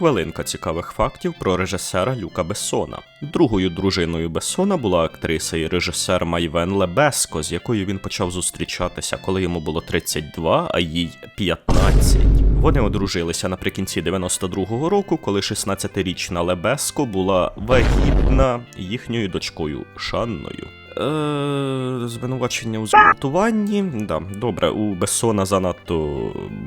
Хвилинка цікавих фактів про режисера Люка Бессона. Другою дружиною Бессона була актриса і режисер Майвен Лебеско, з якою він почав зустрічатися, коли йому було 32, а їй 15. Вони одружилися наприкінці 92-го року, коли 16-річна Лебеско була вагітна їхньою дочкою Шанною. Е, звинувачення у зґвалтуванні. Да, добре, у Бессона занадто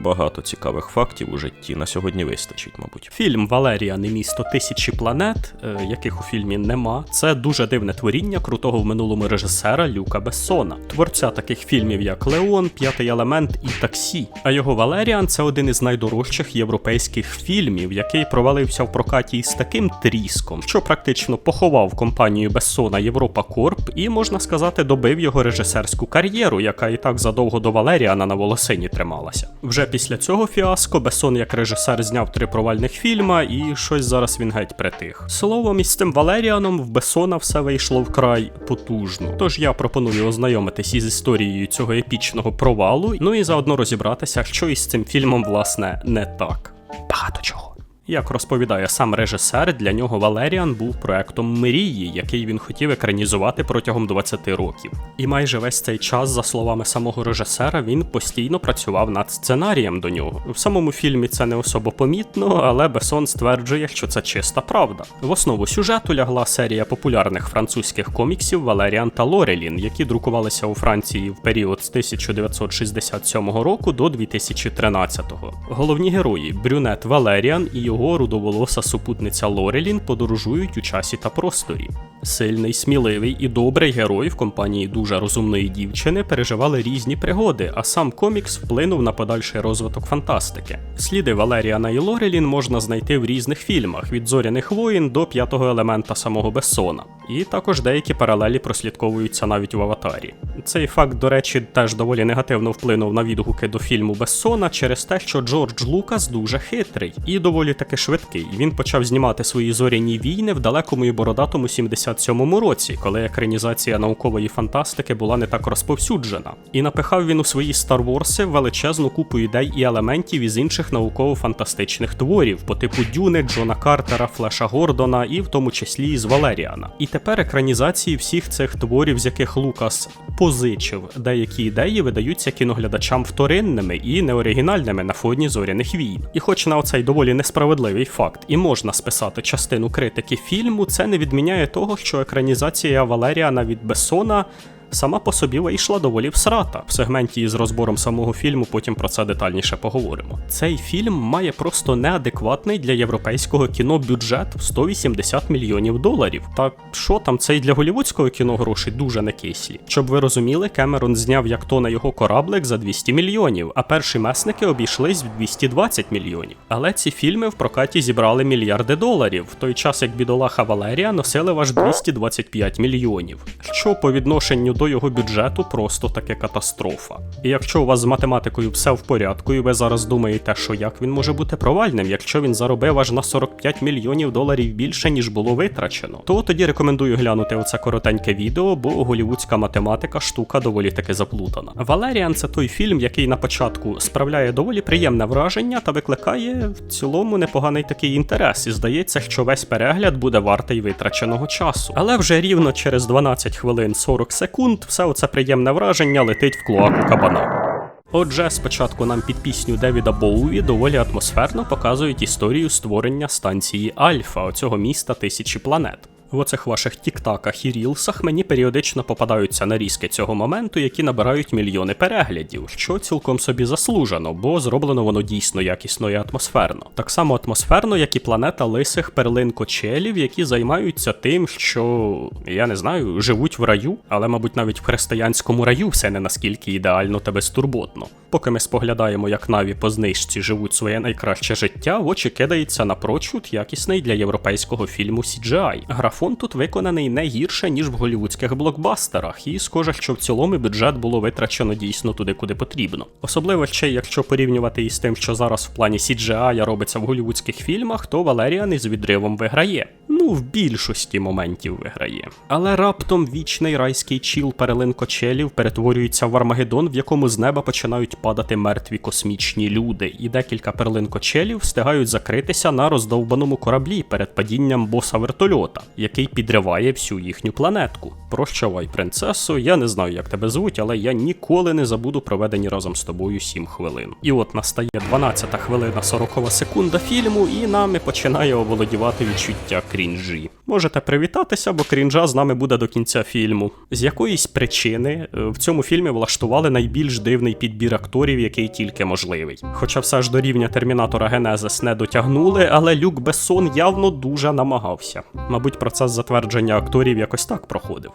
багато цікавих фактів у житті. На сьогодні вистачить, мабуть. Фільм Валерія не місто тисячі планет, е, яких у фільмі нема. Це дуже дивне творіння крутого в минулому режисера Люка Бессона, творця таких фільмів, як Леон, П'ятий елемент і Таксі. А його Валеріан це один із найдорожчих європейських фільмів, який провалився в прокаті із таким тріском, що практично поховав компанію Бессона Європа Корп і, можна сказати, добив його режисерську кар'єру, яка і так задовго до Валеріана на волосині трималася. Вже після цього фіаско Бессон як режисер зняв три провальних фільма, і щось зараз він геть притих. Словом, із цим Валеріаном в Бессона все вийшло вкрай потужно. Тож я пропоную ознайомитись із історією цього епічного провалу, ну і заодно розібратися, що із цим фільмом власне не так. Багато чого. Як розповідає сам режисер, для нього Валеріан був проектом мрії, який він хотів екранізувати протягом 20 років. І майже весь цей час, за словами самого режисера, він постійно працював над сценарієм до нього. В самому фільмі це не особо помітно, але Бесон стверджує, що це чиста правда. В основу сюжету лягла серія популярних французьких коміксів Валеріан та Лорелін, які друкувалися у Франції в період з 1967 року до 2013. Головні герої Брюнет Валеріан і його рудоволоса супутниця Лорелін подорожують у часі та просторі. Сильний, сміливий і добрий герой в компанії дуже розумної дівчини переживали різні пригоди, а сам комікс вплинув на подальший розвиток фантастики. Сліди Валеріана і Лорелін можна знайти в різних фільмах від зоряних воїн до п'ятого елемента самого Бессона. І також деякі паралелі прослідковуються навіть в аватарі. Цей факт, до речі, теж доволі негативно вплинув на відгуки до фільму Бессона через те, що Джордж Лукас дуже хитрий і доволі таки швидкий. Він почав знімати свої зоряні війни в далекому і бородатому 77-му році, коли екранізація наукової фантастики була не так розповсюджена. І напихав він у свої Wars величезну купу ідей і елементів із інших науково-фантастичних творів, по типу Дюни, Джона Картера, Флеша Гордона і в тому числі із Валеріана. І тепер екранізації всіх цих творів, з яких Лукас позичив деякі ідеї, видаються кіноглядачам вторинними і неоригінальними на фоні зоряних війн. І хоч на оцей доволі несправедливий факт і можна списати частину критики фільму, це не відміняє того, що екранізація Валеріана від Бессона сама по собі вийшла доволі всрата. В сегменті із розбором самого фільму потім про це детальніше поговоримо. Цей фільм має просто неадекватний для європейського кіно бюджет в 180 мільйонів доларів. Та що там, цей для голівудського кіно гроші дуже не кислі. Щоб ви розуміли, Кемерон зняв як то на його кораблик за 200 мільйонів, а перші месники обійшлись в 220 мільйонів. Але ці фільми в прокаті зібрали мільярди доларів, в той час як бідолаха Валерія носили аж 225 мільйонів. Що по відношенню до його бюджету просто таке катастрофа. І якщо у вас з математикою все в порядку, і ви зараз думаєте, що як він може бути провальним, якщо він заробив аж на 45 мільйонів доларів більше, ніж було витрачено, то тоді рекомендую глянути оце коротеньке відео, бо голівудська математика штука доволі таки заплутана. Валеріан це той фільм, який на початку справляє доволі приємне враження та викликає в цілому непоганий такий інтерес, і здається, що весь перегляд буде вартий витраченого часу. Але вже рівно через 12 хвилин 40 секунд все оце приємне враження летить в клоаку кабана. Отже, спочатку нам під пісню Девіда Боуві доволі атмосферно показують історію створення станції Альфа, оцього міста тисячі планет. В оцих ваших тіктаках і рілсах мені періодично попадаються нарізки цього моменту, які набирають мільйони переглядів, що цілком собі заслужено, бо зроблено воно дійсно якісно і атмосферно. Так само атмосферно, як і планета лисих перлин кочелів, які займаються тим, що я не знаю, живуть в раю, але, мабуть, навіть в християнському раю все не наскільки ідеально та безтурботно. Поки ми споглядаємо, як наві по знижці живуть своє найкраще життя, в очі кидається напрочуд якісний для європейського фільму CGI. Графон тут виконаний не гірше, ніж в голівудських блокбастерах, і схоже, що в цілому бюджет було витрачено дійсно туди, куди потрібно. Особливо ще якщо порівнювати із тим, що зараз в плані CGI робиться в голівудських фільмах, то Валеріан із відривом виграє. Ну, в більшості моментів виграє. Але раптом вічний райський чіл перелинкочелів перетворюється в Армагеддон, в якому з неба починають падати мертві космічні люди, і декілька перлинкочелів встигають закритися на роздовбаному кораблі перед падінням боса вертольота, який підриває всю їхню планетку. Прощавай, принцесо, я не знаю, як тебе звуть, але я ніколи не забуду проведені разом з тобою 7 хвилин. І от настає 12 хвилина 40 секунда фільму, і нами починає оволодівати відчуття крінжі. Можете привітатися, бо крінжа з нами буде до кінця фільму. З якоїсь причини е, в цьому фільмі влаштували найбільш дивний підбір акторів, який тільки можливий. Хоча все ж до рівня термінатора Генезис не дотягнули, але Люк Бессон явно дуже намагався. Мабуть, процес затвердження акторів якось так проходив.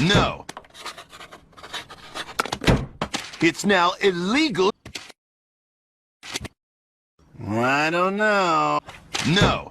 No. It's now illegal. I don't know. No.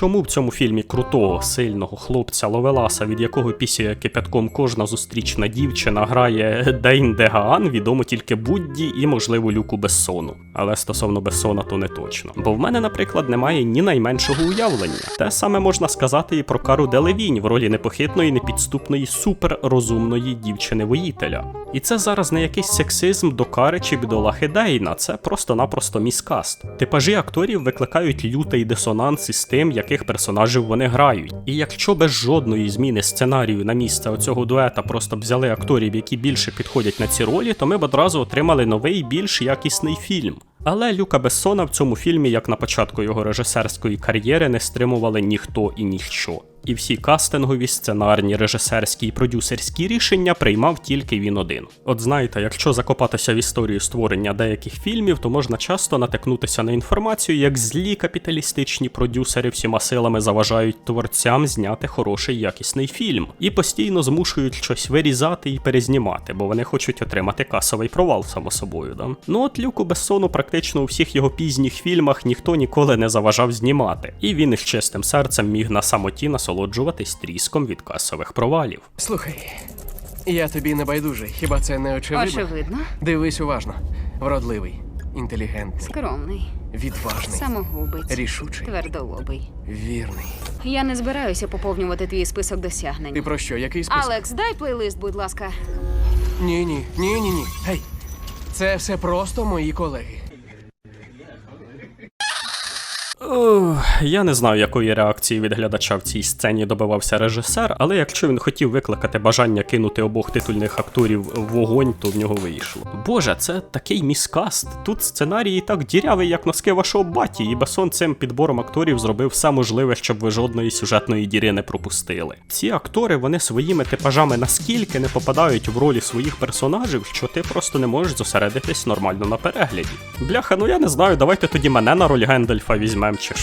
Чому в цьому фільмі крутого, сильного хлопця Ловеласа, від якого пісяє кипятком кожна зустрічна дівчина, грає Дейн Дегаан, відомо тільки Будді і, можливо, Люку Бессону. Але стосовно Бессона, то не точно. Бо в мене, наприклад, немає ні найменшого уявлення. Те саме можна сказати і про Кару Делевінь в ролі непохитної, непідступної, суперрозумної дівчини-воїтеля. І це зараз не якийсь сексизм до Кари чи бідолахи Дейна, це просто-напросто міскаст. Типажі акторів викликають лютий дисонанс із тим, яких персонажів вони грають. І якщо без жодної зміни сценарію на місце оцього дуета просто взяли акторів, які більше підходять на ці ролі, то ми б одразу отримали новий більш якісний фільм. Але Люка Бессона в цьому фільмі, як на початку його режисерської кар'єри, не стримували ніхто і ніщо. І всі кастингові, сценарні, режисерські і продюсерські рішення приймав тільки він один. От знаєте, якщо закопатися в історію створення деяких фільмів, то можна часто натикнутися на інформацію, як злі капіталістичні продюсери всіма силами заважають творцям зняти хороший якісний фільм і постійно змушують щось вирізати і перезнімати, бо вони хочуть отримати касовий провал, само собою. Да? Ну от Люку Бессону у всіх його пізніх фільмах ніхто ніколи не заважав знімати, і він із чистим серцем міг на самоті насолоджуватись тріском від касових провалів. Слухай, я тобі не байдужий, хіба це не очевидно? Очевидно, Дивись уважно. Вродливий, інтелігентний, скромний, відважний, самогубець, рішучий, твердолобий. вірний. Я не збираюся поповнювати твій список досягнень. Ти про що? Який список? Алекс, дай плейлист, будь ласка. Ні, ні, ні, ні, ні. Гей, це все просто мої колеги. Я не знаю, якої реакції від глядача в цій сцені добивався режисер, але якщо він хотів викликати бажання кинути обох титульних акторів в вогонь, то в нього вийшло. Боже, це такий міскаст. Тут сценарій і так дірявий, як носки вашого баті, і Бесон цим підбором акторів зробив все можливе, щоб ви жодної сюжетної діри не пропустили. Ці актори вони своїми типажами наскільки не попадають в ролі своїх персонажів, що ти просто не можеш зосередитись нормально на перегляді. Бляха, ну я не знаю, давайте тоді мене на роль Гендальфа візьмем чи.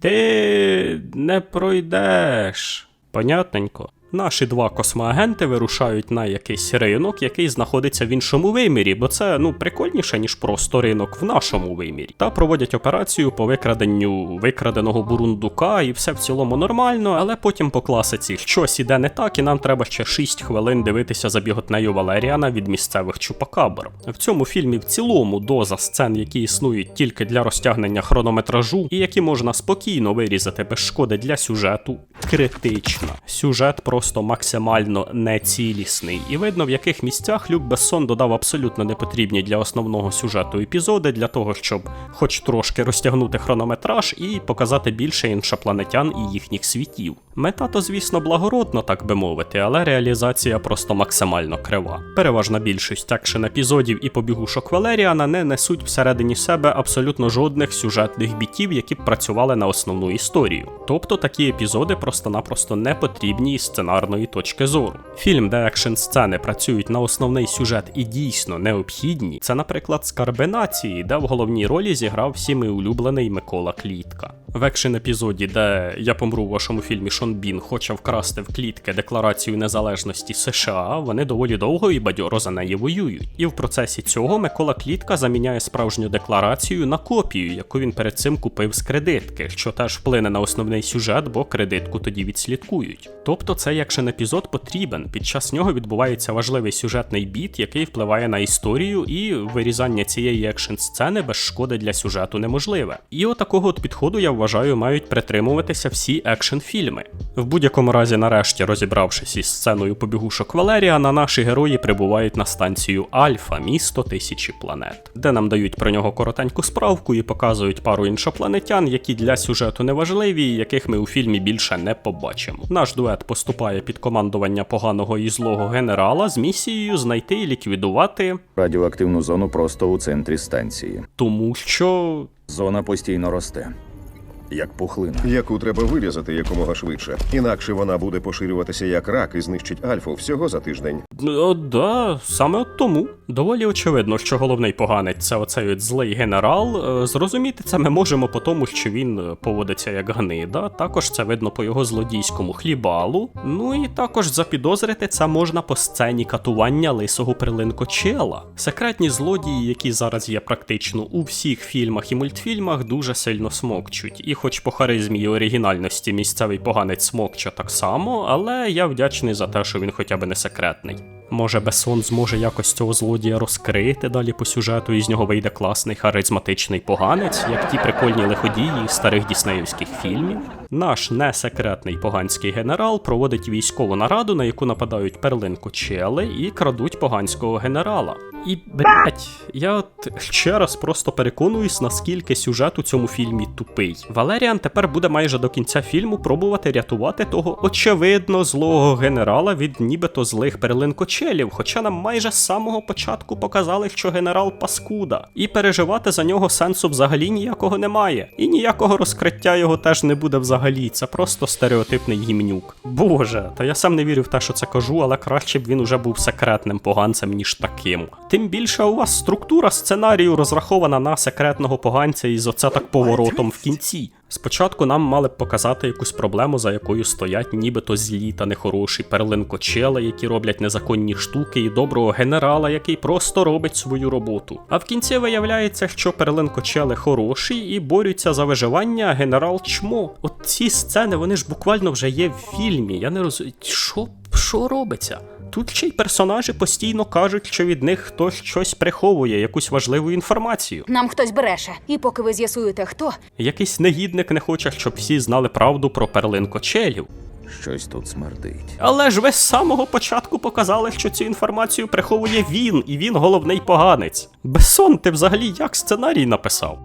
Ти не пройдеш. Понятненько. Наші два космоагенти вирушають на якийсь ринок, який знаходиться в іншому вимірі, бо це ну прикольніше, ніж просто ринок в нашому вимірі. Та проводять операцію по викраденню викраденого бурундука, і все в цілому нормально, але потім по класиці щось іде не так, і нам треба ще 6 хвилин дивитися за біготнею Валеріана від місцевих чупакабр. В цьому фільмі в цілому доза сцен, які існують тільки для розтягнення хронометражу, і які можна спокійно вирізати без шкоди для сюжету, критична. Сюжет просто максимально нецілісний, і видно, в яких місцях Люк Бессон додав абсолютно непотрібні для основного сюжету епізоди для того, щоб хоч трошки розтягнути хронометраж і показати більше іншопланетян і їхніх світів. Мета то, звісно, благородна, так би мовити, але реалізація просто максимально крива. Переважна більшість екшен епізодів і побігушок Валеріана не несуть всередині себе абсолютно жодних сюжетних бітів, які б працювали на основну історію. Тобто такі епізоди просто-напросто не потрібні із сценарної точки зору. Фільм, де екшн сцени працюють на основний сюжет і дійсно необхідні, це, наприклад, скарби нації, де в головній ролі зіграв всіми улюблений Микола Клітка. В екшен епізоді, де я помру в вашому фільмі Шон Бін хоче вкрасти в клітки декларацію незалежності США, вони доволі довго і бадьоро за неї воюють. І в процесі цього Микола Клітка заміняє справжню декларацію на копію, яку він перед цим купив з кредитки, що теж вплине на основний сюжет, бо кредитку тоді відслідкують. Тобто цей цей екшен епізод потрібен. Під час нього відбувається важливий сюжетний біт, який впливає на історію, і вирізання цієї екшн сцени без шкоди для сюжету неможливе. І отакого от підходу я вважаю мають притримуватися всі екшн фільми. В будь-якому разі, нарешті, розібравшись із сценою побігушок Валеріана, наші герої прибувають на станцію Альфа, місто тисячі планет, де нам дають про нього коротеньку справку і показують пару іншопланетян, які для сюжету не важливі, і яких ми у фільмі більше не побачимо. Наш дует поступає під командування поганого і злого генерала з місією знайти і ліквідувати, Радіоактивну зону просто у центрі станції. тому що Зона постійно росте, як пухлина. яку треба вирізати якомога швидше. Інакше вона буде поширюватися як рак і знищить альфу всього за тиждень. О, да, саме от тому. Доволі очевидно, що головний поганець це оцей от злий генерал. Е, Зрозуміти це ми можемо по тому, що він е, поводиться як гнида. Також це видно по його злодійському хлібалу. Ну і також запідозрити це можна по сцені катування лисого прилинкочела. Секретні злодії, які зараз є практично у всіх фільмах і мультфільмах, дуже сильно смокчуть. І хоч по харизмі і оригінальності місцевий поганець смокче так само, але я вдячний за те, що він хоча б не секретний. Може, Бесон зможе якось цього злодія розкрити далі по сюжету, і з нього вийде класний харизматичний поганець, як ті прикольні лиходії старих діснеївських фільмів. Наш несекретний поганський генерал проводить військову нараду, на яку нападають перлинку чели і крадуть поганського генерала. І блять, я от ще раз просто переконуюсь, наскільки сюжет у цьому фільмі тупий. Валеріан тепер буде майже до кінця фільму пробувати рятувати того очевидно злого генерала від нібито злих перлинкочелів, хоча нам майже з самого початку показали, що генерал паскуда, і переживати за нього сенсу взагалі ніякого немає. І ніякого розкриття його теж не буде взагалі. Це просто стереотипний гімнюк. Боже, та я сам не вірю в те, що це кажу, але краще б він уже був секретним поганцем, ніж таким. Тим більше у вас структура сценарію розрахована на секретного поганця із оце так поворотом в кінці. Спочатку нам мали б показати якусь проблему, за якою стоять нібито злі та нехороші перлинкочели, які роблять незаконні штуки, і доброго генерала, який просто робить свою роботу. А в кінці виявляється, що перлинкочели хороші і борються за виживання, генерал чмо. От ці сцени, вони ж буквально вже є в фільмі. Я не розумію, що, що робиться? Тут ще й персонажі постійно кажуть, що від них хтось щось приховує, якусь важливу інформацію. Нам хтось береше, І поки ви з'ясуєте, хто, Якийсь негідник не хоче, щоб всі знали правду про перлинкочелів. Щось тут смердить. Але ж ви з самого початку показали, що цю інформацію приховує він, і він головний поганець. Бессон, ти взагалі як сценарій написав?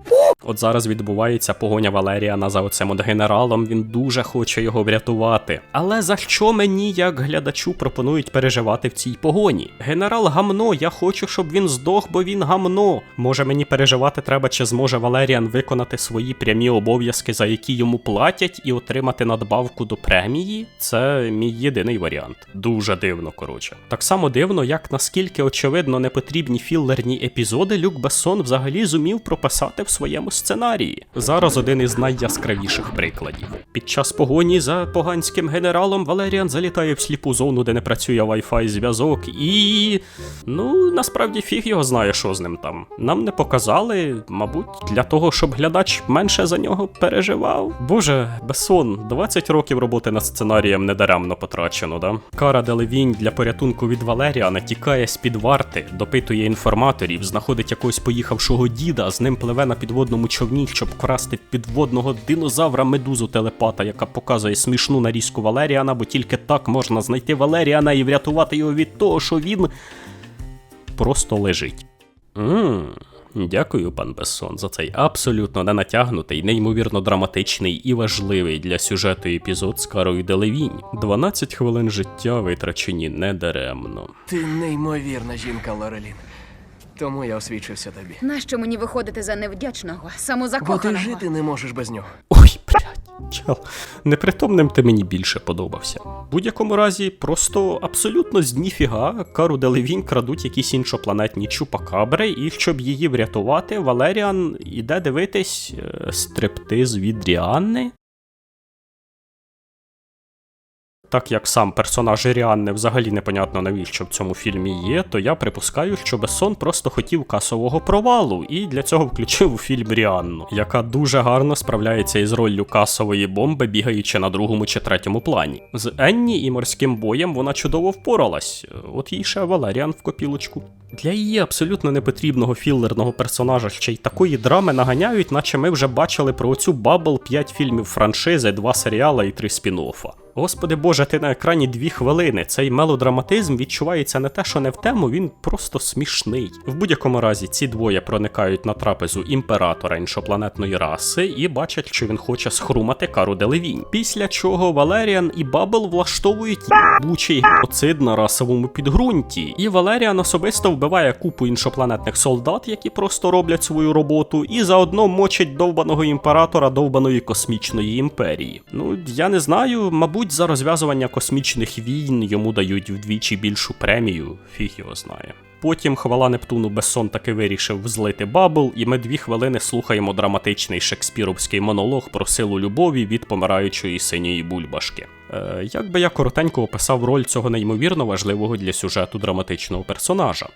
От зараз відбувається погоня Валеріана за оцим от генералом, він дуже хоче його врятувати. Але за що мені, як глядачу, пропонують переживати в цій погоні? Генерал гамно, я хочу, щоб він здох, бо він гамно. Може мені переживати треба, чи зможе Валеріан виконати свої прямі обов'язки, за які йому платять, і отримати надбавку до премії? Це мій єдиний варіант. Дуже дивно, коротше. Так само дивно, як наскільки очевидно непотрібні філерні епізоди Люк Бессон взагалі зумів прописати в своєму сценарії. Зараз один із найяскравіших прикладів. Під час погоні за поганським генералом Валеріан залітає в сліпу зону, де не працює Wi-Fi зв'язок, і. Ну, насправді фіг його знає, що з ним там. Нам не показали, мабуть, для того, щоб глядач менше за нього переживав. Боже, Бессон, 20 років роботи над сценарієм недаремно потрачено, да? Кара Делевінь для порятунку від Валеріана тікає з-під варти, допитує інформаторів, знаходить якогось поїхавшого діда, з ним пливе на підводному човні, щоб красти підводного динозавра медузу телепата, яка показує смішну нарізку Валеріана, бо тільки так можна знайти Валеріана і врятувати його від того, що він просто лежить. Ммм, дякую, пан Бессон, за цей абсолютно ненатягнутий, неймовірно драматичний і важливий для сюжету епізод з Карою Делевінь. 12 хвилин життя витрачені недаремно. Ти неймовірна жінка, Лорелін. Тому я освічився тобі. нащо мені виходити за невдячного, Бо ти самозакоханого? жити не можеш без нього. Ой, блядь, чел, непритомним ти мені більше подобався. В будь-якому разі, просто абсолютно з ніфіга Кару Делевінь крадуть якісь іншопланетні чупакабри, і щоб її врятувати, Валеріан іде дивитись е, стриптиз від Ріанни. Так як сам персонаж Ріанни взагалі непонятно навіщо в цьому фільмі є, то я припускаю, що Бессон просто хотів касового провалу і для цього включив у фільм Ріанну, яка дуже гарно справляється із роллю касової бомби, бігаючи на другому чи третьому плані. З Енні і морським боєм вона чудово впоралась, от їй ще Валеріан в копілочку. Для її абсолютно непотрібного філерного персонажа ще й такої драми наганяють, наче ми вже бачили про оцю бабл 5 фільмів франшизи, 2 серіала і 3 спін-оффа. Господи Боже, ти на екрані дві хвилини. Цей мелодраматизм відчувається не те, що не в тему, він просто смішний. В будь-якому разі ці двоє проникають на трапезу імператора іншопланетної раси і бачать, що він хоче схрумати кару Делевінь. Після чого Валеріан і Бабл влаштовують єбучий геноцид на расовому підґрунті. І Валеріан особисто вбиває купу іншопланетних солдат, які просто роблять свою роботу, і заодно мочить довбаного імператора довбаної космічної імперії. Ну я не знаю, мабуть, за розв'язування космічних війн йому дають вдвічі більшу премію, фіг його знає. Потім хвала Нептуну Бессон таки вирішив взлити бабл, і ми дві хвилини слухаємо драматичний шекспіровський монолог про силу любові від помираючої синьої бульбашки. Е, як би я коротенько описав роль цього неймовірно важливого для сюжету драматичного персонажа.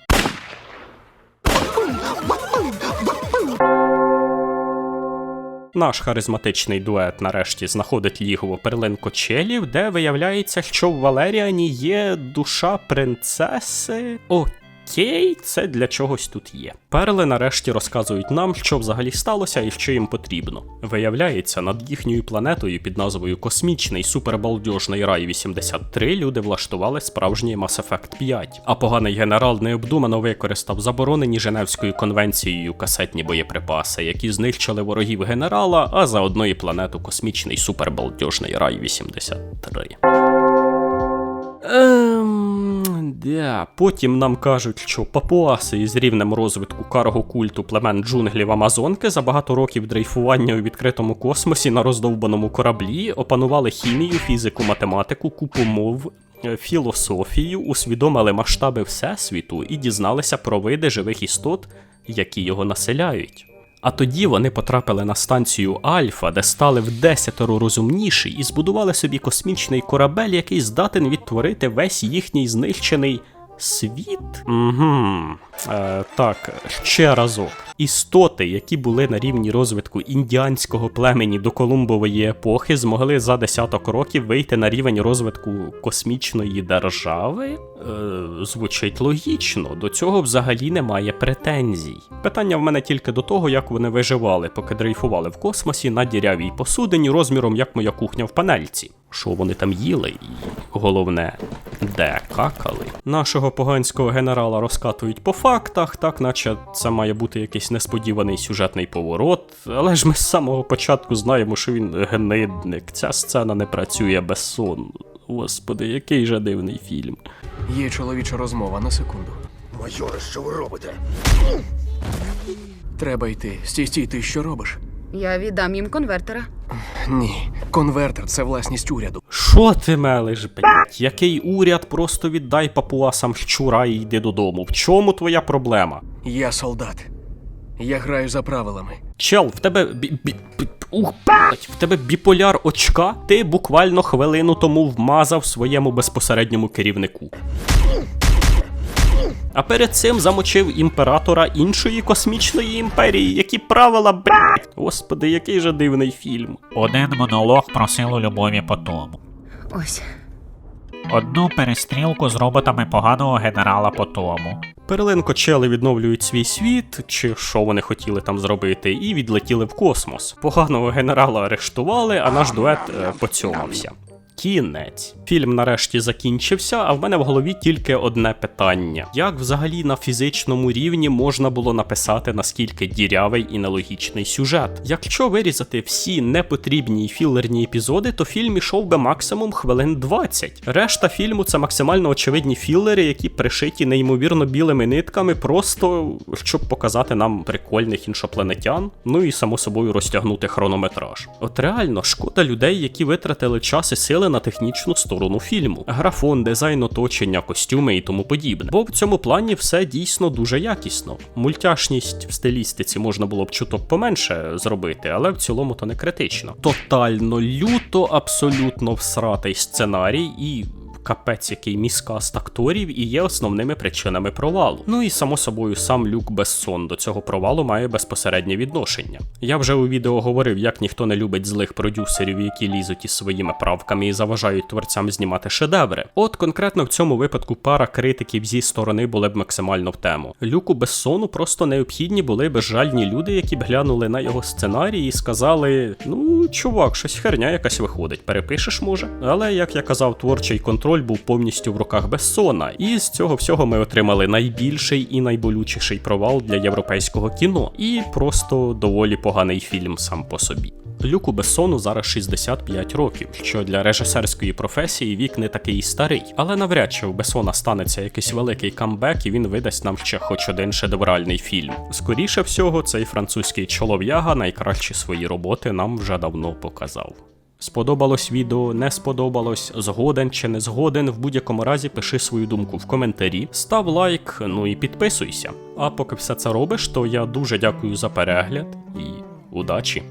Наш харизматичний дует нарешті знаходить лігову перлин челів, де виявляється, що в Валеріані є душа принцеси. Окей, це для чогось тут є. Перли нарешті розказують нам, що взагалі сталося і що їм потрібно. Виявляється, над їхньою планетою під назвою Космічний супербалдьожний рай 83 люди влаштували справжній Mass Effect 5, а поганий генерал необдумано використав заборонені Женевською конвенцією касетні боєприпаси, які знищили ворогів генерала, а заодно і планету Космічний супербалдьожний рай 83. Ем, да. Потім нам кажуть, що папуаси із рівнем розвитку карго культу племен джунглів Амазонки за багато років дрейфування у відкритому космосі на роздовбаному кораблі опанували хімію, фізику, математику, купу мов. е, Філософію, усвідомили масштаби Всесвіту і дізналися про види живих істот, які його населяють. А тоді вони потрапили на станцію Альфа, де стали в десятеро розумніші і збудували собі космічний корабель, який здатен відтворити весь їхній знищений світ. Угу. Е, так, ще разок. Істоти, які були на рівні розвитку індіанського племені до Колумбової епохи, змогли за десяток років вийти на рівень розвитку космічної держави. Е, звучить логічно, до цього взагалі немає претензій. Питання в мене тільки до того, як вони виживали, поки дрейфували в космосі на дірявій посудині розміром як моя кухня в панельці. Що вони там їли, і головне, де какали. Нашого поганського генерала розкатують по фактах, так наче це має бути якийсь несподіваний сюжетний поворот. Але ж ми з самого початку знаємо, що він гнидник. Ця сцена не працює без сон. Господи, який же дивний фільм. Є чоловіча розмова на секунду. Майоре, що ви робите? Треба йти. Стій, стій, ти що робиш? Я віддам їм конвертера. Ні, конвертер це власність уряду. Що ти мелиш, блять? Який уряд просто віддай папуасам щура і йди додому. В чому твоя проблема? Я солдат. Я граю за правилами. Чел, в тебе бі, бі, бі- ух, блять, в тебе біполяр очка, ти буквально хвилину тому вмазав своєму безпосередньому керівнику. А перед цим замочив імператора іншої космічної імперії, які правила, блять. Господи, який же дивний фільм. Один монолог про силу любові по тому. Ось. Одну перестрілку з роботами поганого генерала по тому. Перлинко чели відновлюють свій світ, чи що вони хотіли там зробити, і відлетіли в космос. Поганого генерала арештували, а наш дует е, поцьомався. Кінець. Фільм нарешті закінчився, а в мене в голові тільки одне питання: як взагалі на фізичному рівні можна було написати наскільки дірявий і нелогічний сюжет? Якщо вирізати всі непотрібні філерні епізоди, то фільм ішов би максимум хвилин 20. Решта фільму це максимально очевидні філери, які пришиті неймовірно білими нитками, просто щоб показати нам прикольних іншопланетян, ну і само собою розтягнути хронометраж. От реально шкода людей, які витратили час і сили на технічну сторону фільму: графон, дизайн оточення, костюми і тому подібне. Бо в цьому плані все дійсно дуже якісно. Мультяшність в стилістиці можна було б чуток поменше зробити, але в цілому то не критично. Тотально люто, абсолютно всратий сценарій і капець, який міскаст акторів і є основними причинами провалу. Ну і само собою сам Люк Бессон до цього провалу має безпосереднє відношення. Я вже у відео говорив, як ніхто не любить злих продюсерів, які лізуть із своїми правками і заважають творцям знімати шедеври. От конкретно в цьому випадку пара критиків зі сторони були б максимально в тему. Люку Бессону просто необхідні були безжальні люди, які б глянули на його сценарій і сказали: ну, чувак, щось херня якась виходить, перепишеш може. Але як я казав, творчий контроль був повністю в руках Бессона, і з цього всього ми отримали найбільший і найболючіший провал для європейського кіно, і просто доволі поганий фільм сам по собі. Люку Бессону зараз 65 років, що для режисерської професії вік не такий старий. Але навряд чи у Бессона станеться якийсь великий камбек, і він видасть нам ще хоч один шедевральний фільм. Скоріше всього, цей французький чолов'яга найкращі свої роботи нам вже давно показав. Сподобалось відео, не сподобалось, згоден чи не згоден. В будь-якому разі пиши свою думку в коментарі, став лайк, ну і підписуйся. А поки все це робиш, то я дуже дякую за перегляд і удачі!